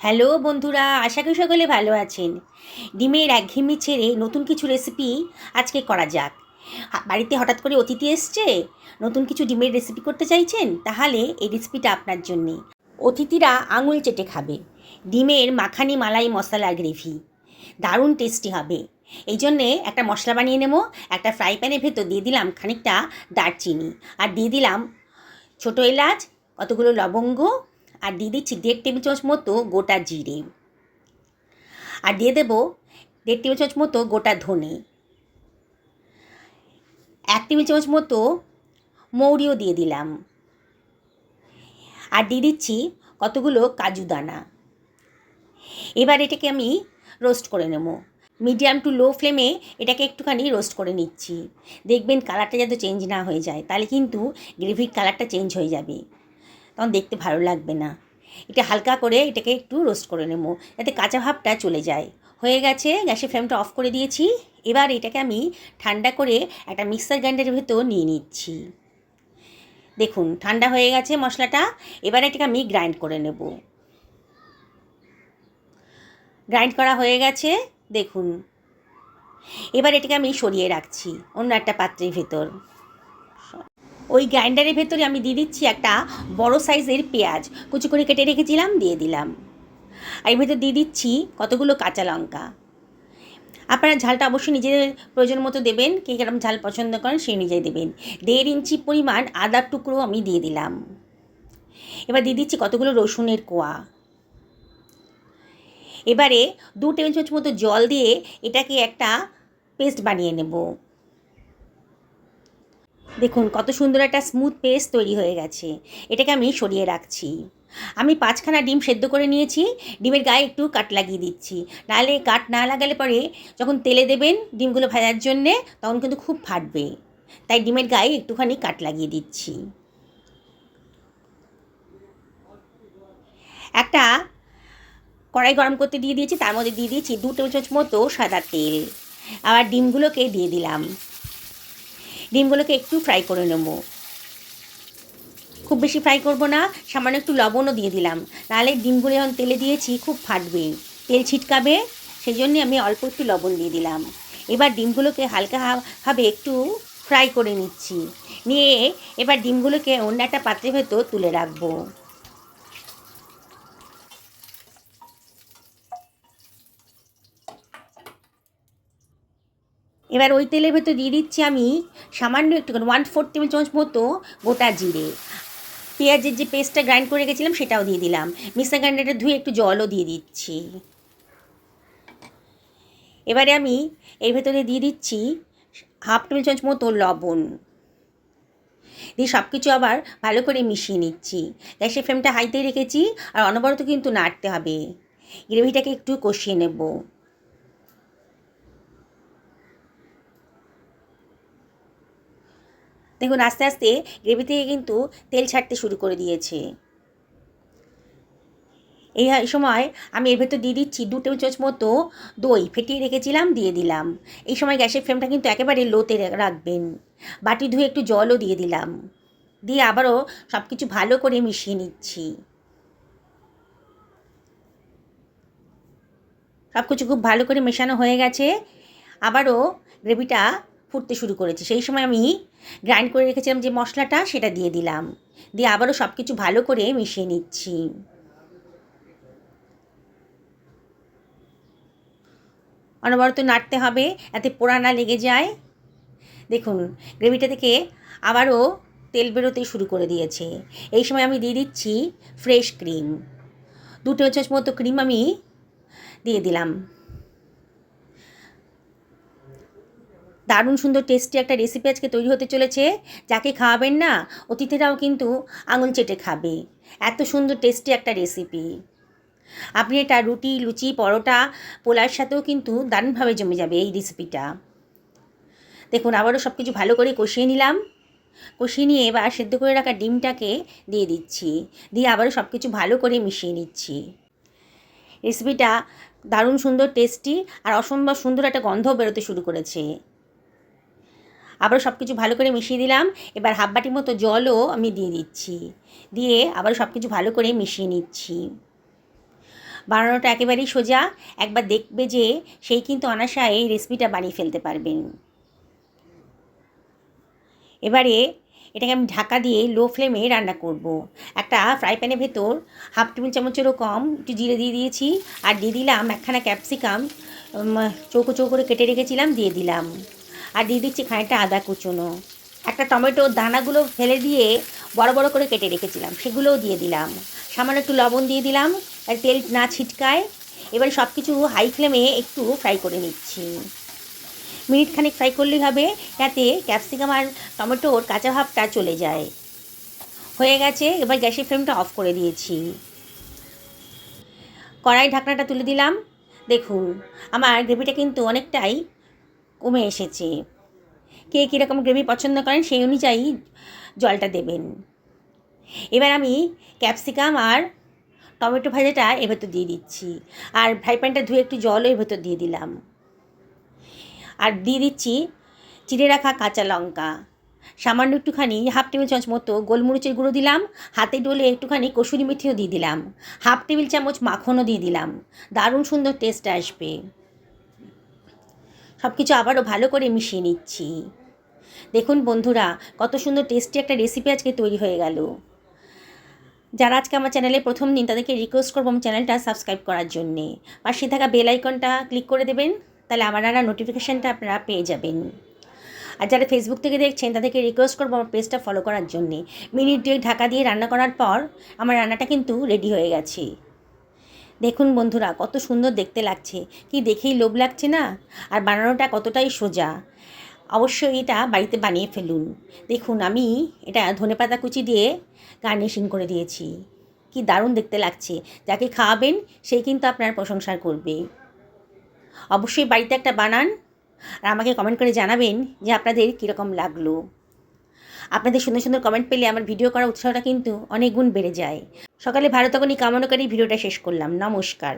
Hello বন্ধুরা, আশা করি সকলে ভালো আছেন। ডিমের একঘেয়েমি ছেড়ে নতুন কিছু রেসিপি আজকে করা যাক। বাড়িতে হঠাৎ করে অতিথি এসছে? নতুন কিছু ডিমের রেসিপি করতে চাইছেন? তাহলে এই রেসিপিটা আপনার জন্যে। অতিথিরা আঙুল চেটে খাবে। ডিমের মাখানি মালাই মশলা গ্রেভি দারুণ টেস্টি হবে। এই জন্যে একটা মশলা বানিয়ে নেব, একটা ফ্রাই প্যানের ভেতর দিয়ে দিলাম খানিকটা দারচিনি। আর দিয়ে দিলাম ছোটো এলাচ, কতগুলো লবঙ্গ আর দিয়ে দিচ্ছি দেড় টেবিল চামচ মতো গোটা জিরে। আর দিয়ে দেবো দেড় টেবিল চামচ মতো গোটা ধনে। এক টেবিল চামচ মতো মৌরিও দিয়ে দিলাম। আর দিয়ে দিচ্ছি কতগুলো কাজু দানা। এবার এটাকে আমি রোস্ট করে নেব। মিডিয়াম টু লো ফ্লেমে এটাকে একটুখানি রোস্ট করে নিচ্ছি। দেখবেন কালারটা যাতে চেঞ্জ না হয়ে যায়, তাহলে কিন্তু গ্রেভির কালারটা চেঞ্জ হয়ে যাবে। তখন দেখতে ভালো লাগবে না। এটা হালকা করে এটাকে একটু রোস্ট করে নেব, যাতে কাঁচা ভাবটা চলে যায়। হয়ে গেছে, গ্যাসের ফ্লেমটা অফ করে দিয়েছি। এবার এটাকে আমি ঠান্ডা করে একটা মিক্সার গ্রাইন্ডারের ভেতর নিয়ে নিচ্ছি। দেখুন, ঠান্ডা হয়ে গেছে মশলাটা। এবার এটাকে আমি গ্রাইন্ড করে নেব। গ্রাইন্ড করা হয়ে গেছে, দেখুন। এবার এটাকে আমি সরিয়ে রাখছি অন্য একটা পাত্রের ভেতর। ওই গ্রাইন্ডারের ভেতরে আমি দিয়ে দিচ্ছি একটা বড় সাইজের পেঁয়াজ। কুচি করে কেটে রেখেছিলাম, দিয়ে দিলাম। আর এর ভেতর দিয়ে দিচ্ছি কতগুলো কাঁচা লঙ্কা। আপনারা ঝালটা অবশ্যই নিজেদের প্রয়োজন মতো দেবেন, কে কীরকম ঝাল পছন্দ করেন সেই অনুযায়ী দেবেন। দেড় ইঞ্চি পরিমাণ আদার টুকরো আমি দিয়ে দিলাম। এবার দিয়ে দিচ্ছি কতগুলো রসুনের কোয়া। এবারে দু টেবিল চামচ মতো জল দিয়ে এটাকে একটা পেস্ট বানিয়ে নেব। দেখুন, কত সুন্দর একটা স্মুথ পেস্ট তৈরি হয়ে গেছে। এটাকে আমি সরিয়ে রাখছি। আমি পাঁচখানা ডিম সেদ্ধ করে নিয়েছি। ডিমের গায়ে একটু কাট লাগিয়ে দিচ্ছি। নাহলে কাট না লাগালে পরে যখন তেলে দেবেন ডিমগুলো ভাজার জন্যে, তখন কিন্তু খুব ফাটবে। তাই ডিমের গায়ে একটুখানি কাট লাগিয়ে দিচ্ছি। একটা কড়াই গরম করতে দিয়ে দিয়েছি, তার মধ্যে দিয়ে দিয়েছি দু চামচ মতো সাদা তেল। আবার ডিমগুলোকে দিয়ে দিলাম। ডিমগুলোকে একটু ফ্রাই করে নেব। খুব বেশি ফ্রাই করব না, সামান্য একটু লবণও দিয়ে দিলাম। নাহলে ডিমগুলো যখন তেলে দিয়েছি, খুব ফাটবে। তেল ছিটকাবে সেই জন্যে আমি অল্প একটু লবণ দিয়ে দিলাম। এবার ডিমগুলোকে হালকা হা- একটু ফ্রাই করে নিচ্ছি। নিয়ে এবার ডিমগুলোকে অন্য একটা পাত্রের ভেতর তুলে রাখব। এবার ওই তেলের ভেতর দিয়ে দিচ্ছি আমি সামান্য একটু ওয়ান ফোর টেবিল চামচ মতো গোটা জিরে। পেঁয়াজের যে পেস্টটা গ্রাইন্ড করে রেখেছিলাম, সেটাও দিয়ে দিলাম। মিক্সার গ্রাইন্ডারটা ধুয়ে একটু জলও দিয়ে দিচ্ছি। এবারে আমি এর ভেতরে দিয়ে দিচ্ছি হাফ টেবিল চামচ মতো লবণ। দিয়ে সব কিছু আবার ভালো করে মিশিয়ে নিচ্ছি। গ্যাসের ফ্লেমটা হাইতেই রেখেছি, আর অনবরত কিন্তু নাড়তে হবে। গ্রেভিটাকে একটু কষিয়ে নেব। দেখুন, আস্তে আস্তে গ্রেভি থেকে কিন্তু তেল ছাড়তে শুরু করে দিয়েছে। এই সময় আমি এর ভেতর দিয়ে দিচ্ছি দু টেবিল চামচ মতো দই। ফেটিয়ে রেখেছিলাম, দিয়ে দিলাম। এই সময় গ্যাসের ফ্লেমটা কিন্তু একেবারে লোতে রাখবেন। বাটি ধুয়ে একটু জলও দিয়ে দিলাম। দিয়ে আবারও সব কিছু ভালো করে মিশিয়ে নিচ্ছি। সব কিছু খুব ভালো করে মেশানো হয়ে গেছে। আবারও গ্রেভিটা ফুটতে শুরু করেছে। সেই সময় আমি গ্রাইন্ড করে রেখেছিলাম যে মশলাটা, সেটা দিয়ে দিলাম। দিয়ে আবারও সব কিছু ভালো করে মিশিয়ে নিচ্ছি। অনবরত নাড়তে হবে যাতে পোড়া না লেগে যায়। দেখুন, গ্রেভিটা থেকে আবারও তেল বেরোতে শুরু করে দিয়েছে। এই সময় আমি দিয়ে দিচ্ছি ফ্রেশ ক্রিম দু টেবিল চামচ মতো ক্রিম আমি দিয়ে দিলাম। দারুণ সুন্দর টেস্টি একটা রেসিপি আজকে তৈরি হতে চলেছে। যাকে খাওয়াবেন না, অতিথিরাও কিন্তু আঙুল চেটে খাবে। এত সুন্দর টেস্টি একটা রেসিপি আপনি এটা রুটি, লুচি, পরোটা পোলার সাথেও কিন্তু দারুণভাবে জমে যাবে এই রেসিপিটা দেখুন, আবারও সব কিছু ভালো করে কষিয়ে নিলাম। কষিয়ে নিয়ে এবার সেদ্ধ করে রাখা ডিমটাকে দিয়ে দিচ্ছি। দিয়ে আবারও সব কিছু ভালো করে মিশিয়ে নিচ্ছি। রেসিপিটা দারুণ সুন্দর টেস্টি আর অসম্ভব সুন্দর একটা গন্ধ বেরোতে শুরু করেছে। আবার সব কিছু ভালো করে মিশিয়ে দিলাম। এবার হাফ বাটির মতো জলও আমি দিয়ে দিচ্ছি। দিয়ে আবার সব কিছু ভালো করে মিশিয়ে নিচ্ছি। বানানোটা একেবারেই সোজা। একবার দেখবে যে সেই কিন্তু অনাশায় এই রেসিপিটা বানিয়ে ফেলতে পারবেন। এবারে এটাকে আমি ঢাকা দিয়ে লো ফ্লেমে রান্না করব। একটা ফ্রাই প্যানের ভেতর হাফ টেবিল চামচেরও কম একটু জিরে দিয়ে দিয়েছি। আর দিয়ে দিলাম একখানা ক্যাপসিকাম চৌকো চৌকো করে কেটে রেখেছিলাম, দিয়ে দিলাম। আর দিয়ে দিচ্ছি খানিকটা আদা কুচোনো। একটা টমেটোর দানাগুলো ফেলে দিয়ে বড় বড় করে কেটে রেখেছিলাম, সেগুলোও দিয়ে দিলাম। সামান্য একটু লবণ দিয়ে দিলাম, আর তেল না ছিটকায়। এবার সব কিছু হাই ফ্লেমে একটু ফ্রাই করে নিচ্ছি। মিনিট খানিক ফ্রাই করলেই হবে, যাতে ক্যাপসিকাম আর টমেটোর কাঁচা ভাবটা চলে যায়। হয়ে গেছে, এবার গ্যাসের ফ্লেমটা অফ করে দিয়েছি। কড়াই ঢাকনাটা তুলে দিলাম। দেখুন, আমার গ্রেভিটা কিন্তু অনেকটাই কমে এসেছে। কে কীরকম গ্রেভি পছন্দ করেন সেই অনুযায়ী জলটা দেবেন। এবার আমি ক্যাপসিকাম আর টমেটো ভাজাটা এর ভেতর দিয়ে দিচ্ছি। আর ফ্রাই প্যানটা ধুয়ে একটু জলও এর ভেতর দিয়ে দিলাম। আর দিয়ে দিচ্ছি চিড়ে রাখা কাঁচা লঙ্কা। সামান্য একটুখানি হাফ টেবিল চামচ মতো গোলমরিচের গুঁড়ো দিলাম। হাতে ডলে একটুখানি কসুরি মেথিও দিয়ে দিলাম। হাফ টেবিল চামচ মাখনও দিয়ে দিলাম। দারুণ সুন্দর টেস্ট আসবে। সব কিছু আবারও ভালো করে মিশিয়ে নিচ্ছি। দেখুন বন্ধুরা, কত সুন্দর টেস্টি একটা রেসিপি আজকে তৈরি হয়ে গেল। যারা আজকে আমার চ্যানেলে প্রথম দিন, তাদেরকে রিকোয়েস্ট করব আমার চ্যানেলটা সাবস্ক্রাইব করার জন্যে। পাশে থাকা বেল আইকনটা ক্লিক করে দেবেন, তাহলে আমার আর নোটিফিকেশানটা আপনারা পেয়ে যাবেন। আর যারা ফেসবুক থেকে দেখছেন, তাদেরকে রিকোয়েস্ট করব আমার পেজটা ফলো করার জন্যে। মিনিট দুয়েক ঢাকা দিয়ে রান্না করার পর, আমার রান্নাটা কিন্তু রেডি হয়ে গেছে। দেখুন বন্ধুরা, কত সুন্দর দেখতে লাগছে। কি দেখেই লোভ লাগছে না? আর বানানোটা কতটাই সোজা। অবশ্যই এটা বাড়িতে বানিয়ে ফেলুন। দেখুন, আমি এটা ধনেপাতা কুচি দিয়ে গার্নিশিং করে দিয়েছি। কি দারুণ দেখতে লাগছে। যাকে খাওয়াবেন সেই কিন্তু আপনার প্রশংসা করবে। অবশ্যই বাড়িতে একটা বানান আর আমাকে কমেন্ট করে জানাবেন যে আপনাদের কীরকম লাগল। আপনাদের সুন্দর সুন্দর কমেন্ট পেলে আমার ভিডিও করার উৎসাহটা কিন্তু অনেক গুণ বেড়ে যায়। সকালে ভারত তখনই কামনাকারী করে ভিডিওটা শেষ করলাম। নমস্কার।